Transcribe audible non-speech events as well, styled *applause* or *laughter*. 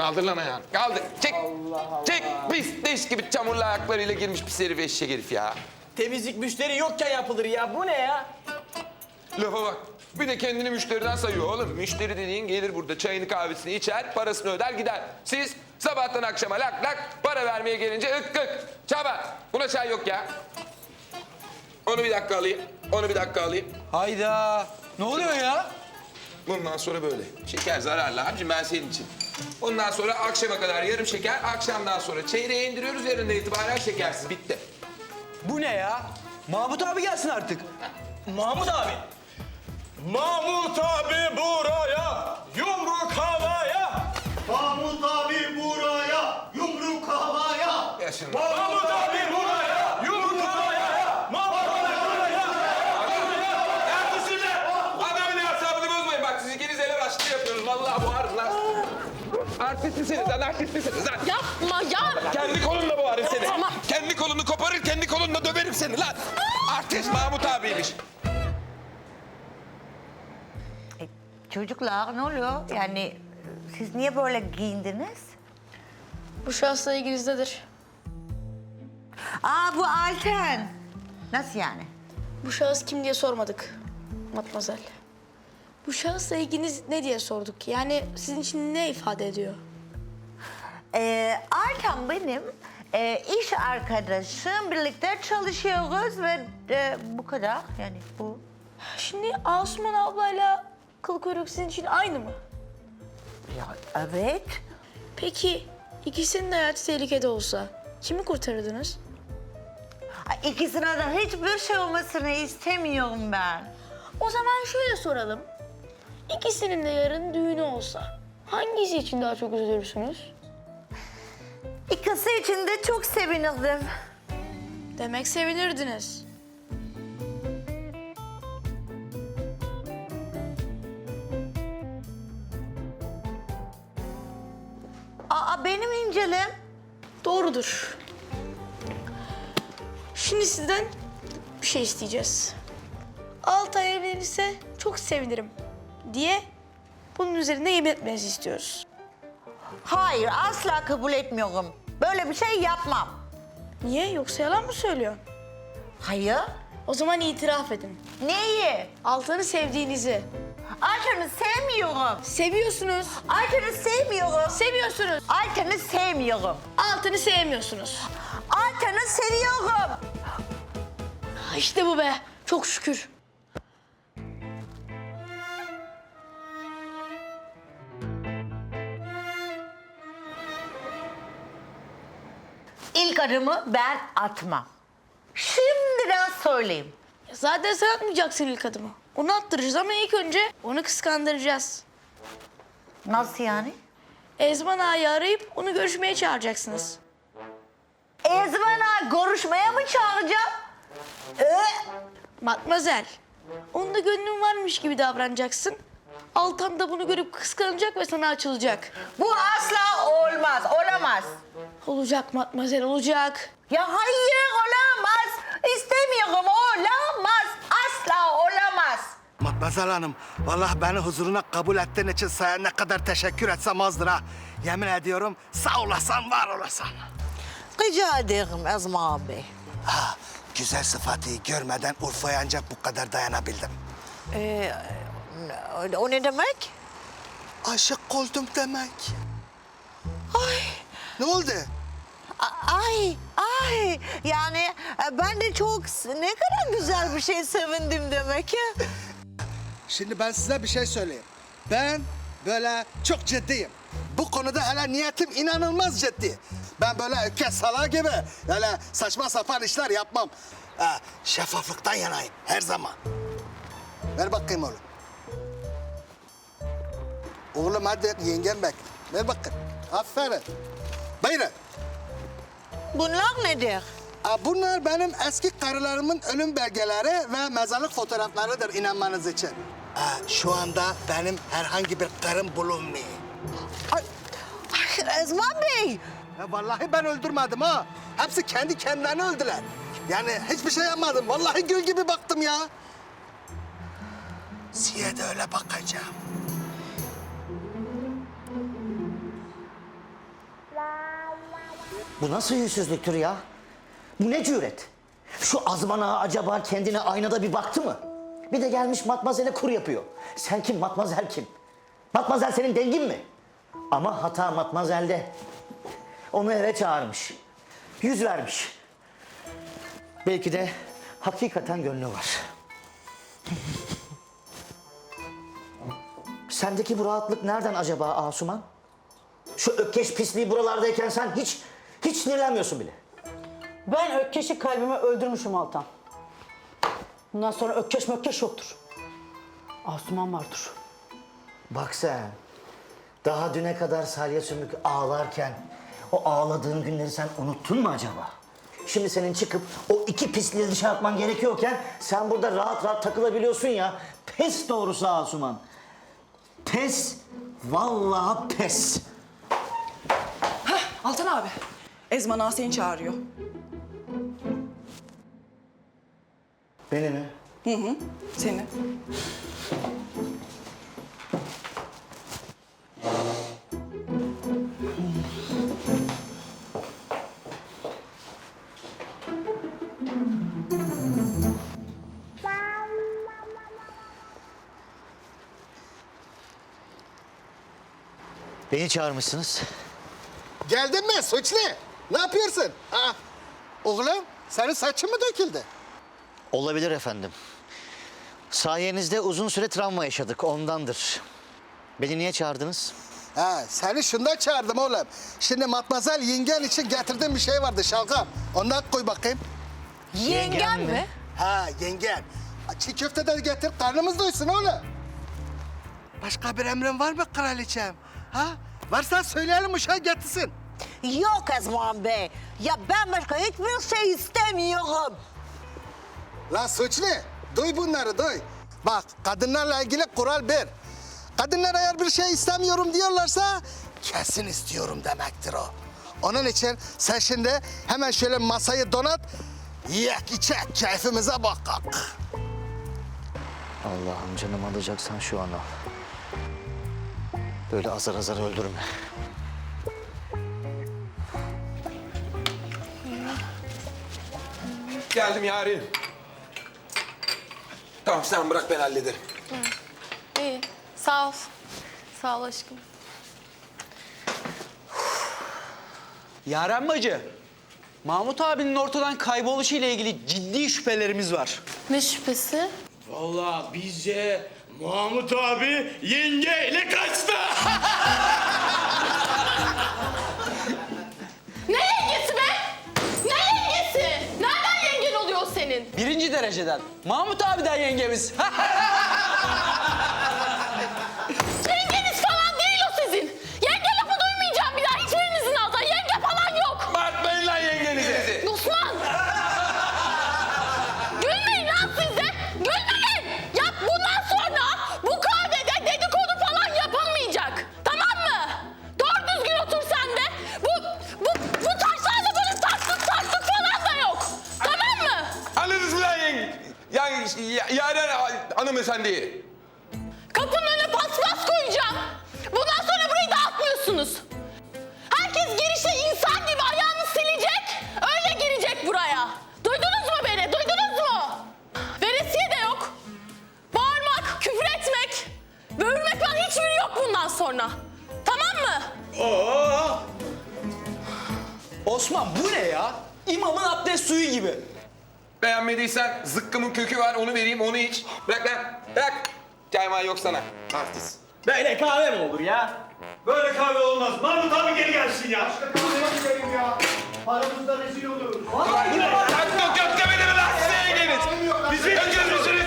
Kaldır lan ayağını. Kaldır. Çek. Çek. Pis leş gibi çamurlu ayaklarıyla girmiş pis herif eşek herif ya. Temizlik müşteri yokken yapılır ya. Bu ne ya? Lafa bak. Bir de kendini müşteriden sayıyor oğlum. Müşteri dediğin gelir burada çayını kahvesini içer, parasını öder gider. Siz sabahtan akşama lak lak para vermeye gelince ık ık. Çaba. Buna çay yok ya. Onu bir dakika alayım. Onu bir dakika alayım. Hayda. Ne oluyor ya? Bundan sonra böyle. Şeker zararlı abicim ben senin için. Ondan sonra akşama kadar yarım şeker, akşamdan sonra çeyreğe indiriyoruz. Yarından itibaren şekersiz. Bitti. Bu ne ya? Mahmut abi gelsin artık. Mahmut abi. Mahmut abi buraya, yumruk Artist misiniz misiniz lan? Yapma ya. Kendi kolunla boğarım seni. Tamam. Kendi kolunu koparır, kendi kolunla döverim seni lan. Artist Mahmut abiymiş. Çocuklar ne oluyor? Yani siz niye böyle giyindiniz? Bu şahısla ilginizdedir. Aa bu Alten. Nasıl yani? Bu şahıs kim diye sormadık. Matmazel. Bu şahısla ilginiz ne diye sorduk. Yani sizin için ne ifade ediyor? Ee, Alten benim e, iş arkadaşım. Birlikte çalışıyoruz ve e, bu kadar. Yani bu. Şimdi Asuman ablayla kıl kuyruk sizin için aynı mı? Ya evet. Peki ikisinin de hayatı tehlikede olsa kimi kurtarırdınız? İkisine de hiçbir şey olmasını istemiyorum ben. O zaman şöyle soralım. İkisinin de yarın düğünü olsa hangisi için daha çok üzülürsünüz? *laughs* İkisi için de çok sevinirdim. Demek sevinirdiniz. Aa benim incelim. Doğrudur. Şimdi sizden bir şey isteyeceğiz. Altay evlenirse çok sevinirim diye bunun üzerine yemin etmenizi istiyoruz. Hayır asla kabul etmiyorum. Böyle bir şey yapmam. Niye? Yoksa yalan mı söylüyorsun? Hayır. O zaman itiraf edin. Neyi? Altan'ı sevdiğinizi. Ayten'i sevmiyorum. Seviyorsunuz. Ayten'i sevmiyorum. Seviyorsunuz. Ayten'i sevmiyorum. Altan'ı sevmiyorsunuz. Ayten'i seviyorum. İşte bu be. Çok şükür. İlk adımı ben atmam. Şimdiden söyleyeyim. Zaten sen atmayacaksın ilk adımı. Onu attıracağız ama ilk önce onu kıskandıracağız. Nasıl yani? Ezman Ağa'yı arayıp onu görüşmeye çağıracaksınız. Ezmen ağa görüşmeye mi çağıracağım? Ee, Matmazel, onda gönlün varmış gibi davranacaksın. Altan da bunu görüp kıskanacak ve sana açılacak. bu asla olmaz, olamaz. Olacak Matmazel, olacak. Ya hayır olamaz. İstemiyorum olamaz. Asla olamaz. Matmazel Hanım, vallahi beni huzuruna kabul ettiğin için sana ne kadar teşekkür etsem azdır ha. Yemin ediyorum sağ olasın, var olasın. Rica ederim Ezma abi. Ha, güzel sıfatı görmeden Urfa'ya ancak bu kadar dayanabildim. Ee, o ne demek? Aşık oldum demek. Ne oldu? ay, ay. Yani e, ben de çok ne kadar güzel bir şey sevindim demek ya. Şimdi ben size bir şey söyleyeyim. Ben böyle çok ciddiyim. Bu konuda hele niyetim inanılmaz ciddi. Ben böyle ökez sala gibi öyle saçma sapan işler yapmam. Ha, şeffaflıktan yanayım her zaman. Ver bakayım oğlum. Oğlum hadi yengem bek. Ver bakayım. Aferin. Buyurun. Bunlar nedir? Ha, Bunlar benim eski karılarımın ölüm belgeleri ve mezarlık fotoğraflarıdır inanmanız için. Ha, şu anda benim herhangi bir karım bulunmuyor. Ay, ay, Ezma Bey. Ya vallahi ben öldürmedim ha. Hepsi kendi kendilerini öldüler. Yani hiçbir şey yapmadım. Vallahi gül gibi baktım ya. Size de öyle bakacağım. Bu nasıl yüzsüzlüktür ya? Bu ne cüret? Şu Azman ağa acaba kendine aynada bir baktı mı? Bir de gelmiş matmazele kur yapıyor. Sen kim, matmazel kim? Matmazel senin dengin mi? Ama hata matmazelde. Onu eve çağırmış. Yüz vermiş. Belki de hakikaten gönlü var. *laughs* Sendeki bu rahatlık nereden acaba Asuman? Şu ökkeş pisliği buralardayken sen hiç, hiç sinirlenmiyorsun bile. Ben Ökkeş'i kalbime öldürmüşüm Altan. Bundan sonra Ökkeş mökkeş yoktur. Asuman vardır. Bak sen, daha düne kadar salya sümük ağlarken o ağladığın günleri sen unuttun mu acaba? Şimdi senin çıkıp o iki pisliği dışarı atman gerekiyorken sen burada rahat rahat takılabiliyorsun ya. Pes doğrusu Asuman. Pes, vallahi pes. Altan abi. Ezman ağa seni çağırıyor. Beni mi? Hı hı. Seni. Beni çağırmışsınız. Geldin mi suçlu? Ne yapıyorsun? Ha? Oğlum senin saçın mı döküldü? Olabilir efendim. Sayenizde uzun süre travma yaşadık ondandır. Beni niye çağırdınız? Ha, seni şundan çağırdım oğlum. Şimdi matmazel yengen için getirdiğim bir şey vardı şalgam. Ondan koy bakayım. Yengem mi? Ha yengen. Çiğ köfte de getir karnımız doysun oğlum. Başka bir emrin var mı kraliçem? Ha? Varsa söyleyelim uşağı getirsin. Yok Ezman Bey. Ya ben başka hiçbir şey istemiyorum. La suçlu, duy bunları duy. Bak kadınlarla ilgili kural bir. Kadınlar eğer bir şey istemiyorum diyorlarsa kesin istiyorum demektir o. Onun için sen şimdi hemen şöyle masayı donat, yiyek içek keyfimize bakak. Allah'ım canım alacaksan şu an al. Böyle azar azar öldürme. Geldim yarim. Tamam sen bırak ben hallederim. İyi. Sağ ol. Sağ ol aşkım. Yaren bacı, Mahmut abinin ortadan kayboluşu ile ilgili ciddi şüphelerimiz var. Ne şüphesi? Vallahi bizce Mahmut abi yengeyle kaçtı. *laughs* dereceden. Mahmut abiden yengemiz. *laughs* yaren hanımefendi. Kapının önüne paspas koyacağım. Bundan sonra burayı dağıtmıyorsunuz. Herkes girişte insan gibi ayağını silecek, öyle girecek buraya. Duydunuz mu beni? Duydunuz mu? Veresiye de yok. Bağırmak, küfür etmek, böğürmek falan hiçbiri yok bundan sonra. Tamam mı? Osman bu ne ya? İmamın abdest suyu gibi. Beğenmediysen zıkkımın kökü var onu vereyim onu iç. Bırak lan bırak. Cayman yok sana. Artist. Böyle kahve mi olur ya? Böyle kahve olmaz. Mahmut abi geri gelsin ya. Başka kahve gidelim ya. Paramızda rezil oluruz. Vallahi Yok yok yok. Size eğleniriz. Bizim öngörümüzü